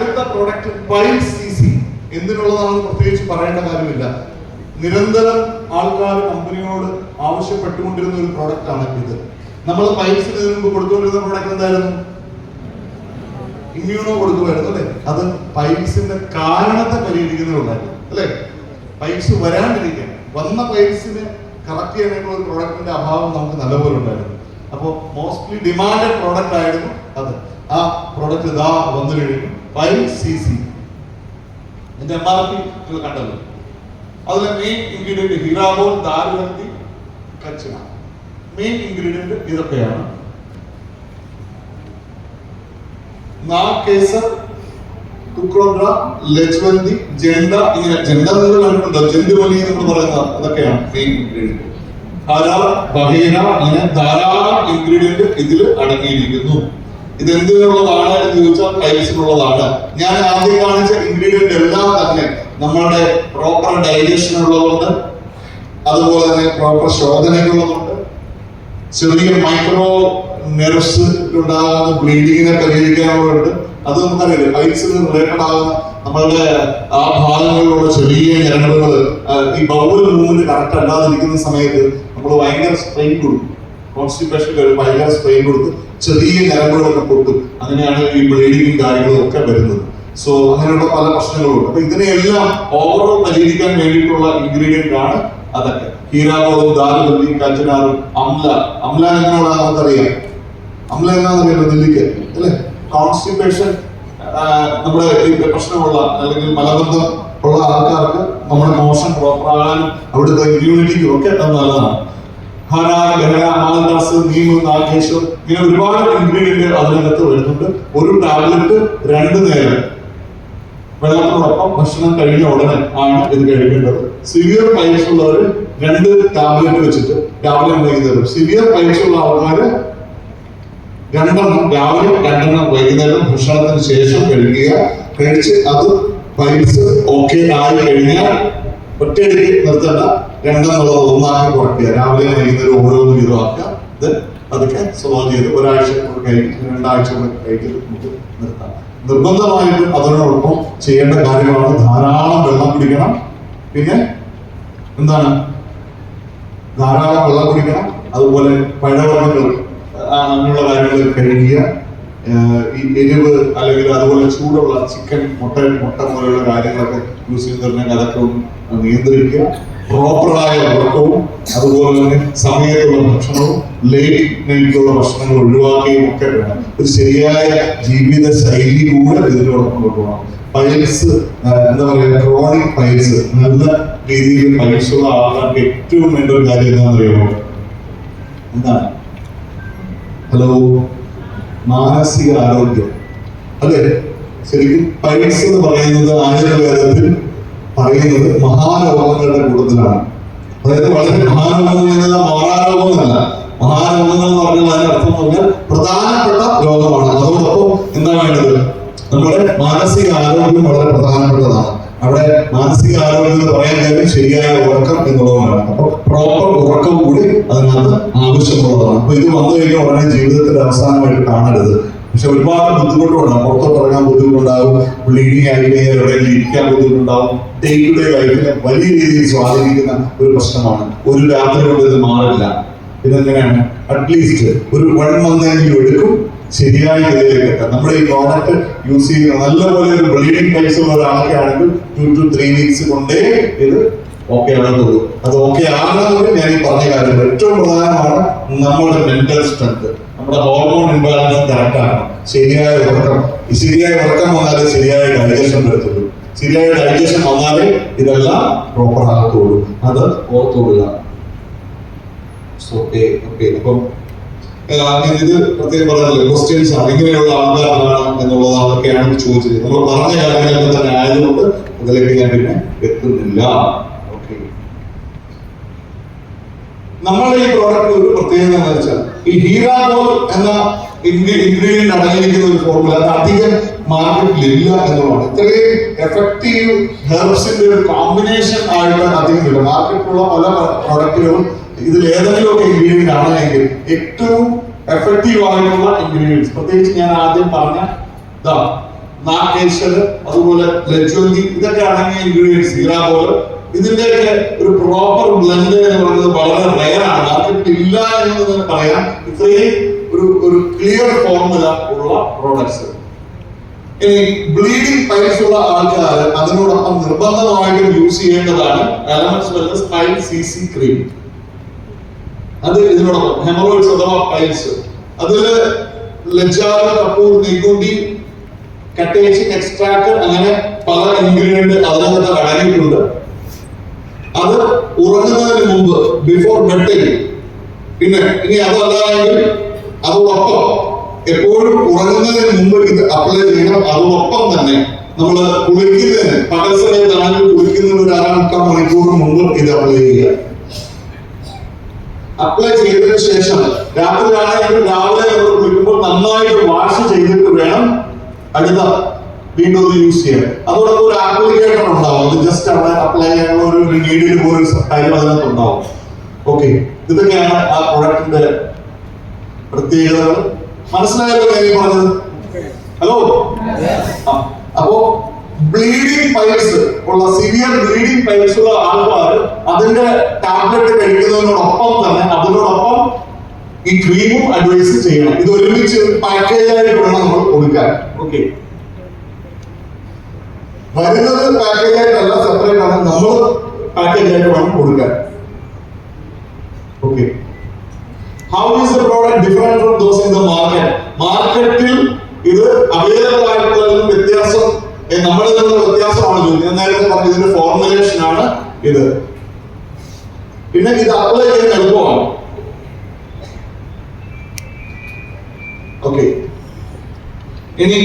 അടുത്ത product five C C എന്തിനുള്ളതാണെന്ന് പ്രത്യേകിച്ച് പറയേണ്ട കാര്യമില്ല. നിരന്തരം ആൾക്കാർ കമ്പനിയോട് ആവശ്യപ്പെട്ടുകൊണ്ടിരുന്ന ഒരു പ്രോഡക്റ്റ് ആണ് ഇത്. നമ്മൾ പൈപ്സിന് മുമ്പ് കൊടുത്തുകൊണ്ടിരുന്ന പ്രോഡക്റ്റ് എന്തായിരുന്നു? ഇമ്മ്യൂണോ കൊടുക്കുമായിരുന്നു അല്ലെ? അത് പൈപ്സിന്റെ കാരണത്തെ പരിഹരിക്കുന്നതുണ്ടായിരുന്നു അല്ലെ? പൈപ്സ് വരാണ്ടിരിക്കാൻ വന്ന പൈപ്സിന് കറക്റ്റ് ചെയ്യാനുള്ള ഒരു പ്രോഡക്റ്റിന്റെ അഭാവം നമുക്ക് നല്ലപോലെ ഉണ്ടായിരുന്നു. അപ്പോൾ മോസ്റ്റ്ലി ഡിമാൻഡഡ് പ്രോഡക്റ്റ് ആയിരുന്നു അത്. ആ പ്രോഡക്റ്റ് ഇതാ വന്നു കഴിഞ്ഞു. ഫൈവ് സി സി എന്റെ എം ആർ പി നിങ്ങൾ കണ്ടത് അതിലെ മെയിൻ ഇൻഗ്രീഡിയന്റ് ഹീറാബോൾ ദാരുവന്തി കച്ചിന മെയിൻ ഇൻഗ്രീഡിയന്റ് ഇതൊക്കെയാണ്. കേസർ കുക്രോഡ്ര ലജ്വന്തി ജെണ്ട ഇങ്ങനെ ജെണ്ട നിങ്ങൾ കണ്ടിട്ടുണ്ടോ? ജന്തുമലി എന്ന് പറയുന്ന അതൊക്കെയാണ് മെയിൻ ഇൻഗ്രീഡിയന്റ് ഹര ബഹീര ഇങ്ങനെ ധാരാളം ഇൻഗ്രീഡിയന്റ് ഇതിൽ അടങ്ങിയിരിക്കുന്നു. ഇത് എന്തിനുള്ളതാണ് എന്ന് ചോദിച്ചാൽ ടൈൽസിനുള്ളതാണ് ഞാൻ ആദ്യം കാണിച്ച ഇൻഗ്രീഡിയന്റ് എല്ലാം തന്നെ നമ്മളുടെ പ്രോപ്പർ ഡൈജഷൻ ഉള്ളതുകൊണ്ട് അതുപോലെ തന്നെ പ്രോപ്പർ ശോധനകളുള്ളതുണ്ട് ചെറിയ മൈക്രോ നെർവ്സ് ഉണ്ടാകുന്ന ബ്ലീഡിങ്ങിനെ പരിഹരിക്കാനുള്ളതുണ്ട്. അത് നമുക്കറിയില്ല പൈൽസിന് റിലേറ്റഡ് ആകുന്ന നമ്മളുടെ ആ ഭാഗങ്ങളിലുള്ള ചെറിയ ഞരമ്പുകൾ ഈ ബൗൾ മൂവിന് കറക്റ്റ് അല്ലാതിരിക്കുന്ന സമയത്ത് നമ്മൾ ഭയങ്കര സ്ട്രെയിൻ കൊടുക്കും. കോൺസ്റ്റിപ്പേഷൻ ഭയങ്കര സ്ട്രെയിൻ കൊടുത്ത് ചെറിയ ഞരമ്പുകളൊക്കെ പൊട്ടും. അങ്ങനെയാണ് ഈ ബ്ലീഡിങ്ങും കാര്യങ്ങളും ഒക്കെ വരുന്നത്. സോ അങ്ങനെയുള്ള പല പ്രശ്നങ്ങളുണ്ട്. അപ്പൊ ഇതിനെയെല്ലാം ഓവറോൾ പരിഹരിക്കാൻ വേണ്ടിയിട്ടുള്ള ഇൻഗ്രീഡിയന്റ് ആണ് അതൊക്കെ. ഹീരാകോളും ദാരുബല്ലി കഞ്ചനാറും അംല. അംല എങ്ങനെയുള്ള നമുക്കറിയാം. അംല എന്നാണെന്നറിയാലോ നെല്ലിക്ക അല്ലെ? കോൺസ്റ്റിപ്പേഷൻ നമ്മുടെ പ്രശ്നമുള്ള അല്ലെങ്കിൽ മലബന്ധം ഉള്ള ആൾക്കാർക്ക് നമ്മുടെ മോഷൻ പ്രോപ്പർ ആകാനും അവിടുത്തെ ഇമ്മ്യൂണിറ്റിക്കും ഒക്കെ നല്ലതാണ്. ഹര ലഹര മാലദാസ് നീമ് നാഗേശ്വർ ഇങ്ങനെ ഒരുപാട് ഇൻഗ്രീഡിയന്റ് അതിനകത്ത് വരുന്നുണ്ട്. ഒരു ടാബ്ലറ്റ് രണ്ട് നേരം. വെള്ളത്തോടൊപ്പം ഭക്ഷണം കഴിഞ്ഞ ഉടനെ ആണ് ഇത് കഴിക്കേണ്ടത്. സിവിയർ പൈൽസ് ഉള്ളവർ രണ്ട് ടാബ്ലറ്റ് വെച്ചിട്ട് രാവിലെ വൈകുന്നേരം സിവിയർ പൈൽസ് ഉള്ള ആൾക്കാർ രണ്ടെണ്ണം രാവിലെ രണ്ടെണ്ണം വൈകുന്നേരം ഭക്ഷണത്തിന് ശേഷം കഴിക്കുക. കഴിച്ച് അത് പൈൽസ് ഓക്കെ ആയി കഴിഞ്ഞാൽ ഒറ്റയടിക്ക് നിർത്തണ്ട. രണ്ടെന്നുള്ളത് ഒന്നാക്കി കുറയ്ക്കുക. രാവിലെ വൈകുന്നേരം ഓരോന്ന് വീതമാക്കുക ഇത് അതൊക്കെ സ്വഭാവം ചെയ്ത് ഒരാഴ്ച കഴിക്കും രണ്ടാഴ്ച കഴിക്കും നമുക്ക് നിർത്താം. നിർബന്ധമായിട്ടും അതിനോടൊപ്പം ചെയ്യേണ്ട കാര്യമാണ് ധാരാളം വെള്ളം കുടിക്കണം. പിന്നെ എന്താണ്? ധാരാളം വെള്ളം കുടിക്കണം. അതുപോലെ പഴവർഗങ്ങൾ അങ്ങനെയുള്ള കാര്യങ്ങൾ കഴിക്കുക ആഹ് ഈ എരിവ് അല്ലെങ്കിൽ അതുപോലെ ചൂടുള്ള ചിക്കൻ മുട്ട മുട്ട പോലെയുള്ള കാര്യങ്ങളൊക്കെ യൂസ് ചെയ്യുന്നുണ്ടെങ്കിൽ അതൊക്കെ നിയന്ത്രിക്കുക. പ്രോപ്പറായ ഉറക്കവും അതുപോലെ തന്നെ സമയത്തുള്ള ഭക്ഷണവും ലേറ്റ് നൈറ്റിലുള്ള ഭക്ഷണങ്ങൾ ഒഴിവാക്കുകയും ഒക്കെ വേണം. ഒരു ശരിയായ ജീവിത ശൈലി കൂടെ ഇതിനോടൊപ്പം കൊണ്ടുപോകണം. പൈൽസ് എന്താ പറയുക ക്രോണിക് പൈൽസ് നല്ല രീതിയിൽ ഉള്ള ആൾക്കാർക്ക് ഏറ്റവും വേണ്ട ഒരു കാര്യം എന്താണെന്ന് അറിയാമോ എന്താണ്? ഹലോ മാനസിക ആരോഗ്യം. അതെ ശരിക്കും പൈസ എന്ന് പറയുന്നത് ആയുർവേദത്തിൽ പറയുന്നത് മഹാരോഗങ്ങളുടെ കൂട്ടത്തിലാണ്. അതായത് വളരെ മഹാരോഗം മാറാരോഗമല്ല മഹാരോഗങ്ങൾ എന്ന് പറഞ്ഞാൽ അതിന്റെ അർത്ഥം പറഞ്ഞാൽ പ്രധാനപ്പെട്ട രോഗമാണ്. അതോടൊപ്പം എന്താ വേണ്ടത്? നമ്മുടെ മാനസിക ആരോഗ്യം വളരെ പ്രധാനപ്പെട്ടതാണ്. അവിടെ മാനസിക ആരോഗ്യം എന്ന് പറയാൻ കാര്യം ശരിയായ ഉറക്കം എന്നുള്ളതാണ്. അപ്പൊ പ്രോപ്പർ ഉറക്കം കൂടി അതിനകത്ത് ആവശ്യമുള്ളതാണ്. അപ്പൊ ഇത് വന്നു കഴിഞ്ഞാൽ ഉടനെ ജീവിതത്തിന്റെ അവസാനമായിട്ട് കാണരുത്. പക്ഷെ ഒരുപാട് ബുദ്ധിമുട്ടുണ്ട് പുറത്തോട്ട് ഇറങ്ങാൻ ബുദ്ധിമുട്ടുണ്ടാകും ബ്ലീഡിങ് ആയി കഴിഞ്ഞാൽ എവിടെയെങ്കിലും ഇരിക്കാൻ ബുദ്ധിമുട്ടുണ്ടാകും ഡേ ടു ഡേ ലൈഫിനെ വലിയ രീതിയിൽ സ്വാധീനിക്കുന്ന ഒരു പ്രശ്നമാണ്. ഒരു രാത്രി കൊണ്ട് ഇത് മാറില്ല. ഇതെങ്ങനെയാണ്? അറ്റ്ലീസ്റ്റ് ഒരു വൺ മന്തെങ്കിലും എടുക്കും. ശരിയായ ഇതിലേക്ക് എത്താം നമ്മുടെ ഈ പ്രോഡക്റ്റ് യൂസ് ചെയ്യുന്ന നല്ലപോലെ ഒരു ബ്ലീഡിംഗ് ടൈപ്സ് ഉള്ള ഒരാൾക്കാണെങ്കിൽ ടു ടു ത്രീ വീക്സ് കൊണ്ടേ ഇത് ഓക്കെ ആണെന്നുള്ളൂ അത് ഓക്കെ ആകണമെങ്കിൽ ഞാൻ ഈ പറഞ്ഞ കാര്യം ഏറ്റവും പ്രധാനമാണ് നമ്മുടെ മെന്റൽ സ്ട്രെങ്ത് നമ്മുടെ ഹോർമോൺ ഇംബാലൻസ് കറക്റ്റ് ആണ് ശരിയായ ഉറക്കം. ഈ ശരിയായ ഉറക്കം വന്നാലേ ശരിയായ ഡൈജഷൻ വരത്തുള്ളൂ. ശരിയായ ഡൈജഷൻ വന്നാലേ ഇതെല്ലാം പ്രോപ്പർ ആകത്തുള്ളൂ. അത് ഓർത്തുകൊള്ളുക. ഓക്കെ ഓക്കെ അപ്പം ഇത് പ്രത്യേകം പറഞ്ഞല്ലോ ക്വസ്റ്റ്യൻസ് ആണ്. ഇങ്ങനെയുള്ള ആൾക്കാരാണ് എന്നുള്ളതൊക്കെയാണ് ചോദിച്ചത്. നമ്മൾ പറഞ്ഞ കാര്യങ്ങളൊക്കെ തന്നെ ആയതുകൊണ്ട് അതിലേക്ക് ഞാൻ പിന്നെ എത്തുന്നില്ല. ഓക്കെ. നമ്മുടെ ഈ പ്രോഡക്റ്റ് ഒരു പ്രത്യേകത എന്ന് വെച്ചാൽ ഈ ഹീറാഗോൾ എന്ന ഇൻഗ്രീഡിയന്റ് അടങ്ങിയിരിക്കുന്ന ഒരു ഫോർമുല അത് അധികം മാർക്കറ്റിൽ ഇല്ല എന്നുള്ളതാണ്. ഇത്രയും എഫക്റ്റീവ് ഹെർബ്സിന്റെ ഒരു കോമ്പിനേഷൻ ആയിട്ട് അധികം ഇല്ല. മാർക്കറ്റിലുള്ള പല പ്രോഡക്റ്റുകളും ഇതിൽ ഏതെങ്കിലുമൊക്കെ ഇൻഗ്രീഡിയന്റ് ആണെങ്കിൽ ഏറ്റവും എഫക്റ്റീവ് ആയിട്ടുള്ള ഇൻഗ്രീഡിയൻസ് പ്രത്യേകിച്ച് ഞാൻ ആദ്യം പറഞ്ഞ ദാ നാക്കേശ്വർ അതുപോലെ ലജ്വന്തി ഇതൊക്കെ അടങ്ങിയ ഇൻഗ്രീഡിയൻസ് ഇറാബോൾ. ഇതിന്റെയൊക്കെ ഒരു പ്രോപ്പർ ബ്ലെൻഡ് എന്ന് പറയുന്നത് വളരെ റയർ ആണ്. ഇല്ല എന്ന് തന്നെ പറയാം. ഇത്രയും ഒരു ഒരു ക്ലിയർ ഫോർമുല ഉള്ള പ്രോഡക്ട്സ് ഇനി ബ്ലീഡിംഗ് പൈൽസ് ഉള്ള ആൾക്കാർ അതിനോടൊപ്പം നിർബന്ധമായിട്ടും യൂസ് ചെയ്യേണ്ടതാണ് elements wellness five C C cream അത് ഇതിനോടൊപ്പം ഹെമറോയിഡ്സ് അഥവാ പൈൽസ് അതിൽ ലജ്ജാറ് കപ്പൂർ നീക്കൂണ്ടി കട്ടേച്ചി എക്സ്ട്രാക്ട് അങ്ങനെ പല ഇൻഗ്രീഡിയന്റ് അതിനകത്ത് അടങ്ങിയിട്ടുണ്ട്. അത് ഉറങ്ങുന്നതിന് മുമ്പ് ബിഫോർ ബെഡിങ് പിന്നെ ഇനി അതല്ലായെങ്കിൽ അതോടൊപ്പം എപ്പോഴും ഉറങ്ങുന്നതിന് മുമ്പ് ഇത് അപ്ലൈ ചെയ്യണം. അതോടൊപ്പം തന്നെ നമ്മൾ കുളിക്കുന്നതിന് പകൽ സമയത്താണെങ്കിൽ കുളിക്കുന്നതിന് ഒരു അര മുക്കാൽ മണിക്കൂർ മുമ്പ് ഇത് അപ്ലൈ ചെയ്യുക. അപ്ലൈ ചെയ്തതിനു ശേഷം രാത്രിയാണെങ്കിൽ രാവിലെ നമ്മൾ കുളിക്കുമ്പോൾ നന്നായിട്ട് വാഷ് ചെയ്തിട്ട് വേണം അടുത്ത വീണ്ടും ഒന്ന് യൂസ് ചെയ്യാൻ. അതോടൊപ്പം ഒരു ആപ്ലിക്കേഷൻ ഉണ്ടാവും. അത് ജസ്റ്റ് അവിടെ അപ്ലൈ ചെയ്യാനുള്ള ഒരു നീഡിൽ പോലെ കാര്യം അതിനകത്ത് ഉണ്ടാവും. ഓക്കെ ഇതൊക്കെയാണ് ആ പ്രൊഡക്റ്റിന്റെ പ്രത്യേകതകൾ. മനസ്സിലായല്ലോ ഞാൻ പറഞ്ഞത്? ഹലോ അപ്പോ ബ്ലീഡിംഗ് പൈൽസ് ഉള്ള സിവിയർ ബ്ലീഡിംഗ് പൈൽസ് ഉള്ള ആൾക്കാർ അതിന്റെ ടാബ്ലറ്റ് കഴിക്കുന്നതിനോടൊപ്പം തന്നെ അതിനോടൊപ്പം ഈ ക്രീമും അഡ്വൈസ് ചെയ്യണം. ഇത് ഒരുമിച്ച് പാക്കേജ് ആയിട്ട് വേണം നമ്മൾ കൊടുക്കാൻ. ഓക്കെ വരുന്നത് പാക്കേജ് ആയിട്ടല്ല സെപ്പറേറ്റ് ആണ്. നമ്മൾ പാക്കേജ് ആയിട്ട് വേണം കൊടുക്കാൻ. Okay how is the product different from those in the market മാർക്കറ്റിൽ ഇത് അവൈലബിൾ ആയിട്ടുള്ളതിലും നമ്മുടെ നിന്ന് വ്യത്യാസമാണ് ഞാൻ നേരത്തെ പറഞ്ഞു ഇതിന്റെ ഫോർമുലേഷൻ ആണ് ഇത്. പിന്നെ ഇത് അപ്ലൈ ചെയ്യാൻ എളുപ്പമാണ്. ഓക്കെ ഇനി